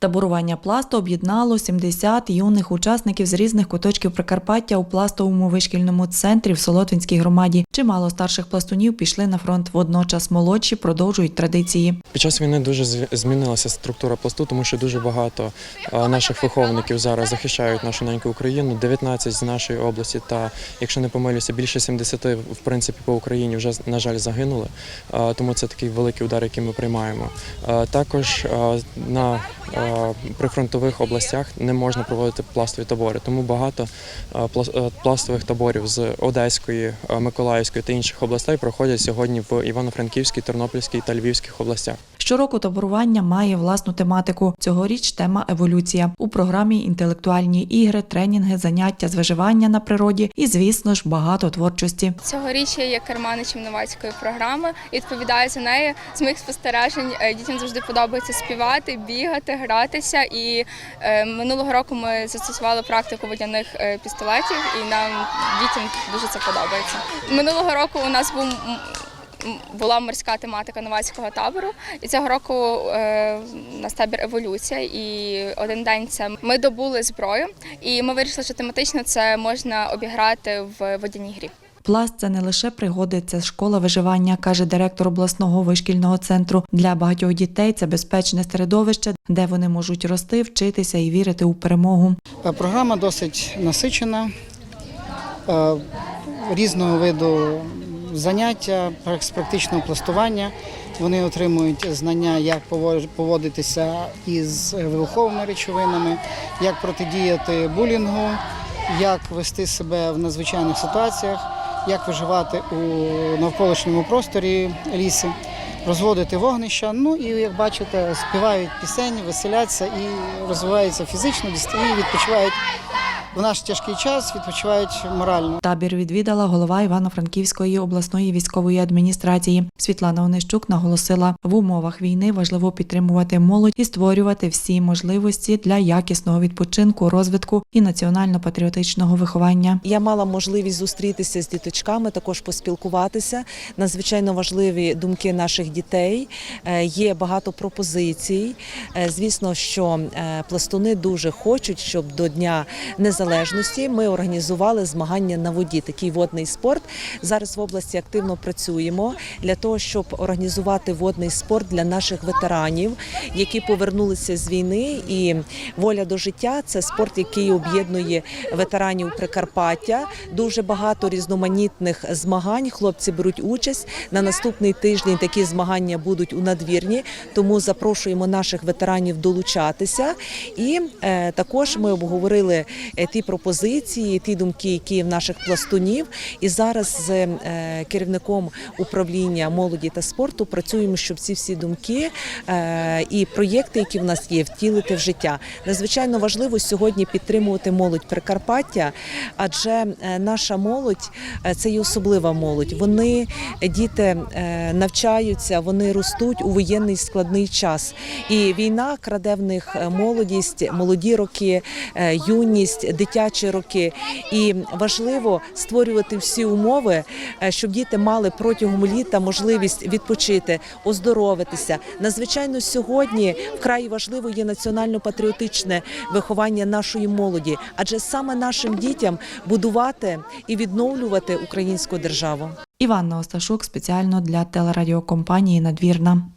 Таборування пласту об'єднало 70 юних учасників з різних куточків Прикарпаття у пластовому вишкільному центрі в Солотвинській громаді. Чимало старших пластунів пішли на фронт. Водночас молодші продовжують традиції. Під час війни дуже змінилася структура пласту, тому що дуже багато е, наших виховників зараз захищають нашу неньку Україну. 19 з нашої області, та якщо не помилюся, більше 70 в принципі по Україні вже на жаль загинули. Е, Тому це такий великий удар, який ми приймаємо. Е, Також на прифронтових областях не можна проводити пластові табори, тому багато е, е, пластових таборів з Одеської, е, Миколаївської та інших областей проходять сьогодні в Івано-Франківській, Тернопільській та Львівських областях. Щороку таборування має власну тематику. Цьогоріч тема еволюція. У програмі інтелектуальні ігри, тренінги, заняття з виживання на природі і, звісно ж, багато творчості. Цьогоріч я є керманичем новацької програми і відповідаю за неї. З моїх спостережень е, дітям завжди подобається співати, бігати, гратися. І е, минулого року ми застосували практику водяних е, пістолетів, і нам дітям дуже це подобається. Минулого року у нас був. Була морська тематика новацького табору, і цього року е, у нас табір еволюція. І один день це ми добули зброю, і ми вирішили, що тематично це можна обіграти в водяній грі. Пласт це не лише пригоди, це школа виживання, каже директор обласного вишкільного центру. Для багатьох дітей це безпечне середовище, де вони можуть рости, вчитися і вірити у перемогу. Програма досить насичена, е, різного виду заняття з практичного пластування. Вони отримують знання, як поводитися із вибуховими речовинами, як протидіяти булінгу, як вести себе в надзвичайних ситуаціях, як виживати у навколишньому просторі лісі, розводити вогнища. Ну і як бачите, співають пісень, веселяться і розвиваються фізично, і відпочивають в наш тяжкий час, відпочивають морально. Табір відвідала голова Івано-Франківської обласної військової адміністрації. Світлана Онищук наголосила, в умовах війни важливо підтримувати молодь і створювати всі можливості для якісного відпочинку, розвитку і національно-патріотичного виховання. Я мала можливість зустрітися з діточками, також поспілкуватися. Надзвичайно важливі думки наших дітей. Е, Є багато пропозицій. Е, Звісно, що е, пластуни дуже хочуть, щоб до Дня Незалежності ми організували змагання на воді. Такий водний спорт. Зараз в області активно працюємо для того, щоб організувати водний спорт для наших ветеранів, які повернулися з війни. І воля до життя це спорт, який об'єднує ветеранів Прикарпаття. Дуже багато різноманітних змагань. Хлопці беруть участь на наступний тиждень. Такі змагання будуть у надвірні. Тому запрошуємо наших ветеранів долучатися. І е, також ми обговорили е, ті пропозиції, ті думки, які в наших пластунів. І зараз з е, керівником управління молоді та спорту працюємо, щоб ці всі думки е, і проєкти, які в нас є, втілити в життя. Надзвичайно важливо сьогодні підтримувати молодь Прикарпаття, адже е, наша молодь це є особлива молодь. Вони діти навчаються, вони ростуть у воєнний складний час. І війна краде в них молодість, молоді роки, юність, дитячі роки. І важливо створювати всі умови, е, щоб діти мали протягом літа можливість відпочити, оздоровитися. Надзвичайно сьогодні вкрай важливо є національно-патріотичне виховання нашої молоді, адже саме нашим дітям будувати і відновлювати українську державу. Іванна Осташук спеціально для телерадіокомпанії Надвірна.